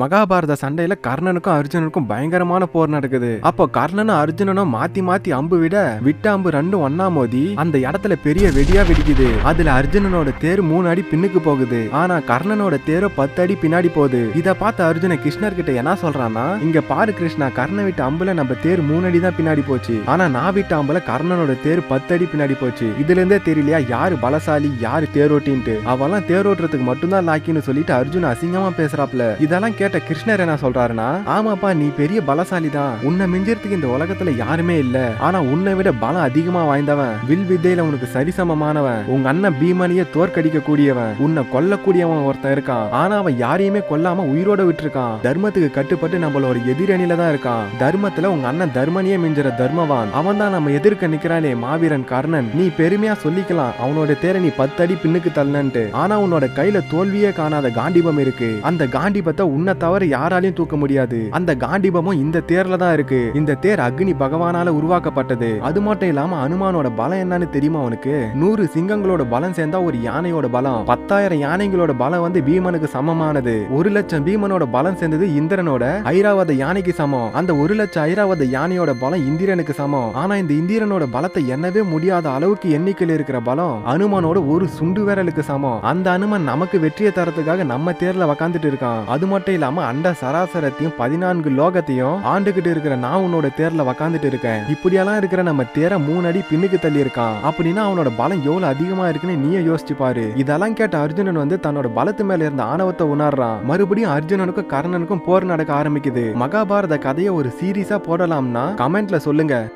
மகாபாரத சண்டையில கர்ணனுக்கும் அர்ஜுனனுக்கும் பயங்கரமான போர் நடக்குது. அப்போ கர்ணனும் அர்ஜுனனும் மாத்தி மாத்தி அம்பு விட விட்ட அம்பு ரெண்டும் ஒன்னா மோதி அந்த இடத்துல பெரிய வெடியா வெடிக்குது. அதுல அர்ஜுனனோட தேர் மூணு அடி பின்னுக்கு போகுது. ஆனா கர்ணனோட தேரோ பத்து அடி பின்னாடி போகுது. இத பார்த்த அர்ஜுன கிருஷ்ணர் கிட்ட என்ன சொல்றான்னா இங்க பாரு கிருஷ்ணா கர்ண விட்ட அம்புல நம்ம தேர் மூணு அடி தான் பின்னாடி போச்சு. ஆனா நான் விட்ட அம்புல கர்ணனோட தேர் பத்து அடி பின்னாடி போச்சு. இதுல இருந்தே தெரியலையா யாரு பலசாலி யாரு தேரோட்டின்ட்டு? அவெல்லாம் தேரோட்டுறதுக்கு மட்டும்தான் லாக்கின்னு சொல்லிட்டு அர்ஜுன் அசிங்கமா பேசுறாப்ல இதெல்லாம் கேட்ட கிருஷ்ணர் என்ன சொல்றாருன்னா ஆமாப்பா நீ பெரிய பலசாலி தான் உன்னை மிஞ்சிறதுக்கு இந்த உலகத்துல யாருமே இல்ல. ஆனா உன்னை விட பலம் அதிகமா வாய்ந்தவன். வில் வித்தையில உனக்கு சரிசமமானவன். உங்க அண்ணன் பீமனையே தோற்கடிக்க கூடியவன் உன்னை கொல்லக்கூடியவன் ஒருத்தன் இருக்கான். ஆனா அவன் யாரையுமே கொல்லாம உயிரோட விட்டுருக்கான். தர்மத்துக்கு கட்டுப்பட்டு நம்மளோட எதிரணியில தான் இருக்கான். தர்மத்துல உங்க அண்ணன் தர்மனையே மிஞ்சிற தர்மவான். அவன் தான் நம்ம எதிர்க்க நிக்கிறானே மாவீரன் கர்ணன். நீ பெருமையா சொல்லிக்கலாம். அவனோட தேரை நீ பத்து அடி பின்னுக்கு தள்ளன்ட்டு ஆனா உன்னோட கையில தோல்வியே காணாத காண்டிபம் இருக்கு. அந்த காண்டிபத்தை உன்னை தவிர யாராலையும் தூக்க முடியாது. அந்த காண்டிபமும் இந்த தேர்ல தான் இருக்கு. இந்த தேர் அக்னி பகவானால உருவாக்கப்பட்டது. அது மட்டும் இல்லாம அனுமானோட பலம் என்னன்னு தெரியுமா அவனுக்கு நூறு சிங்கங்களோட பலம் சேர்ந்தா ஒரு யானையோட பலம். பத்தாயிரம் யானைகளோட பலம் வந்து பீமனுக்கு சமமானது. ஒரு லட்சம் பீமனோட பலம் சேர்ந்தது இந்திரனோட ஐராவத யானைக்கு சமம். அந்த ஒரு லட்சம் ஐராவத யானையோட பலம் இந்திரனுக்கு சமம். ஆனா இந்த இந்திரனோட பலத்தை என்னவே முடியாத அளவுக்கு எண்ணிக்கையில் இருக்கிற பலம் அனுமனோட ஒரு சுண்டு விரலுக்கு சமம். அந்த அனுமன் நமக்கு வெற்றியை தரத்துக்காக நம்ம தேர்ல உக்காந்துட்டு இருக்கான். அது மட்டும் இல்லாம அண்ட சராசரத்தையும் பதினான்கு லோகத்தையும் ஆண்டுகிட்டு இருக்கிற நான் உன்னோட தேர்ல உக்காந்துட்டு இருக்கேன். இப்படியெல்லாம் இருக்கிற நம்ம தேரை மூணு அடி பின்னுக்கு தள்ளி இருக்கான் அப்படின்னா அவனோட பலம் எவ்வளவு அதிகமா இருக்குன்னு நீயே யோசிச்சு பாரு. இதெல்லாம் கேட்ட அர்ஜுனன் வந்து தன்னோட பலத்து மேல இருந்த ஆணவத்தை உணர்றான். மறுபடியும் அர்ஜுனனுக்கும் கர்ணனுக்கும் போர் நடக்க ஆரம்பிக்குது. மகாபாரத கதையை ஒரு சீரியஸா போடலாம்னா கமெண்ட்ல சொல்லுங்க.